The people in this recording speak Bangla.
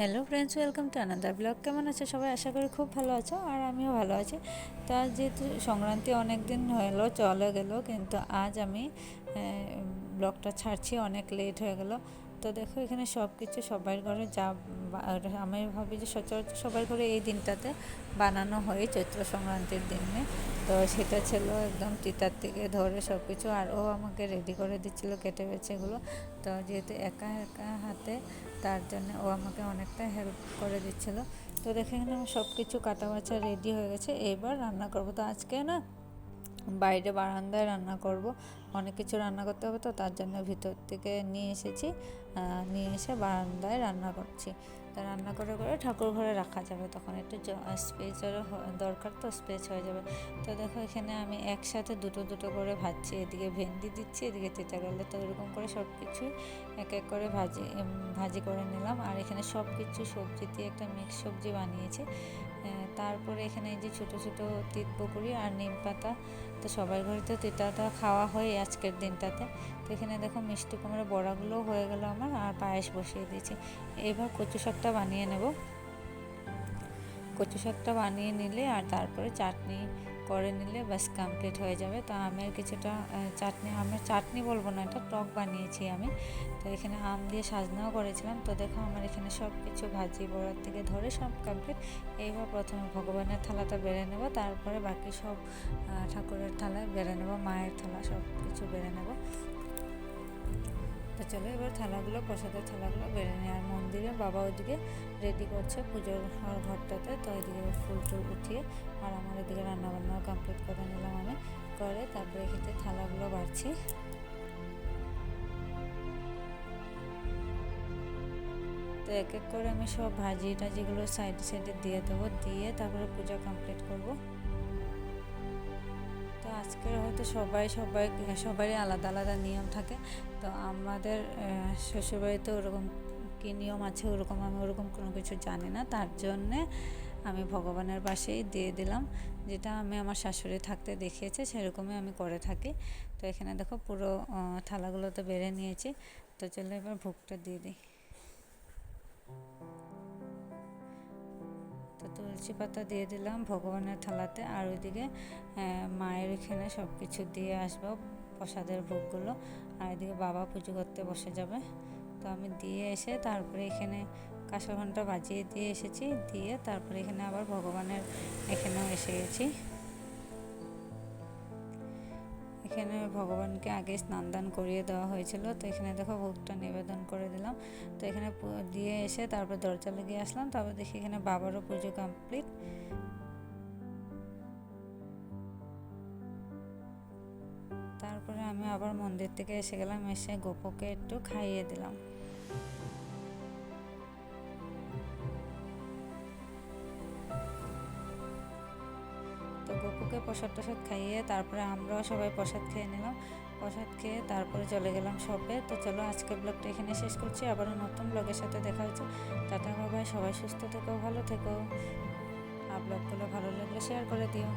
Hello friends welcome to another blog কেমন আছো? সবাই আশা করি খুব ভালো আছো আর আমিও ভালো আছি। তা যেহেতু সংক্রান্তি অনেক দিন হলো, চলে গেলো, কিন্তু আজ আমি ব্লগটা ছাড়ছি, অনেক লেট হয়ে গেল। তো দেখো এখানে সব কিছু সবার ঘরে যা আমি ভাবি যে সচরাচর সবার ঘরে এই দিনটাতে বানানো হয় চৈত্র সংক্রান্তির দিনে। তো সেটা ছিল একদম তিতার থেকে ধরে সব কিছু আর ও আমাকে রেডি করে দিচ্ছিল কেটে বেছেগুলো তো যেহেতু একা একা হাতে, তার জন্য ও আমাকে অনেকটা হেল্প করে দিচ্ছিল। তো দেখে এখানে আমার সব কিছু কাটা বাছা রেডি হয়ে গেছে। এবার রান্না করব। তো আজকে না বাইরে বারান্দায় রান্না করব। অনেক কিছু রান্না করতে হবে তো, তার জন্য ভিতর থেকে নিয়ে এসেছি নিয়ে এসে বারান্দায় রান্না করছি। তা রান্না করে করে ঠাকুর ঘরে রাখা যাবে, তখন একটু স্পেসেরও দরকার তো স্পেস হয়ে যাবে। তো দেখো এখানে আমি একসাথে দুটো দুটো করে ভাজছি, এদিকে ভেন্ডি দিচ্ছি, এদিকে তেঁচা গেলে তো এরকম করে সব কিছুই এক এক করে ভাজি ভাজি করে নিলাম। আর এখানে সব কিছু সবজি দিয়ে একটা মিক্স সবজি বানিয়েছি। তারপরে এখানে এই যে ছোটো ছোটো তিত পুকুরি আর নিম পাতা, তো সবার ঘরে তো তিতাটা খাওয়া হয় আজকের দিনটাতে। তো এখানে দেখো মিষ্টি কুমড়ো বড়াগুলো হয়ে গেল আমার, আর পায়েস বসিয়ে দিয়েছি। এবার কচু শাকটা বানিয়ে নেব। কচু শাকটা বানিয়ে নিলে আর তারপরে চাটনি করে নিলে ব্যাস কমপ্লিট হয়ে যাবে। তো আমের কিছুটা চাটনি, আমের চাটনি বলব না, এটা টক বানিয়েছি আমি। তো এখানে আম দিয়ে সাজনাও করেছিলাম। তো দেখো আমার এখানে সব কিছু ভাজি বড়ার থেকে ধরে সব কমপ্লিট এইবার প্রথমে ভগবানের থালাটা বেড়ে নেব, তারপরে বাকি সব ঠাকুরের থালায় বেড়ে নেব, মায়ের থালা সব কিছু বেড়ে নেব। তো চলো এবার থালাগুলো, প্রসাদের থালাগুলো বেড়ে নেয় আর মন্দিরে বাবা ওইদিকে রেডি করছে পুজোর ঘরটাতে। তো ওইদিকে ফুল টুল উঠিয়ে আর আমার এদিকে রান্নাবান্নাও কমপ্লিট করে নিলাম আমি। করে তারপরে এখানে থালাগুলো বাড়ছি। তো এক এক করে আমি সব ভাজি টাজিগুলো সাইডে সাইডে দিয়ে দেবো, দিয়ে তারপরে পূজা কমপ্লিট করব। আজকের হয়তো সবাই সবাই, সবারই আলাদা আলাদা নিয়ম থাকে। তো আমাদের শ্বশুরবাড়িতে ওরকম কী নিয়ম আছে ওরকম আমি ওরকম কোনো কিছু জানি না। তার জন্যে আমি ভগবানের পাশেই দিয়ে দিলাম। যেটা আমি আমার শাশুড়ি থাকতে দেখিয়েছে সেরকমই আমি করে থাকি। তো এখানে দেখো পুরো থালাগুলো তো বেড়ে নিয়েছি। তো চলো এবার ভোগটা দিয়ে দিই। তুলসী পাতা দিয়ে দিলাম ভগবানের থালাতে আর ওইদিকে মায়ের এখানে সব কিছু দিয়ে আসব প্রসাদের ভোগগুলো। আর এদিকে বাবা পুজো করতে বসে যাবে। তো আমি দিয়ে এসে তারপরে এখানে কাঁসা ঘণ্টা বাজিয়ে দিয়ে এসেছি। দিয়ে তারপরে এখানে আবার ভগবানের এখানেও এসে গেছি। এখানে ভগবানকে আগে স্নান দান করিয়ে দেওয়া হয়েছিল। তো এখানে দেখো ভোগটা নিবেদন করে দিলাম। তো এখানে দিয়ে এসে তারপর দরজা লাগিয়ে আসলাম। তারপর দেখি এখানে বাবারও পুজো কমপ্লিট। তারপরে আমি আবার মন্দির থেকে এসে গেলাম, এসে গোপকে একটু খাইয়ে দিলাম। গপুকে প্রসাদ টসাদ খাইয়ে তারপরে আমরাও সবাই প্রসাদ খেয়ে নিলাম। প্রসাদ খেয়ে তারপরে চলে গেলাম শপে। তো চলো আজকের ব্লগটা এখানে শেষ করছি। আবারও নতুন ব্লগের সাথে দেখা হচ্ছে। টাটা বাবাই সবাই সুস্থ থেকো, ভালো থেকো। আর ব্লগগুলো ভালো লাগলে শেয়ার করে দিও।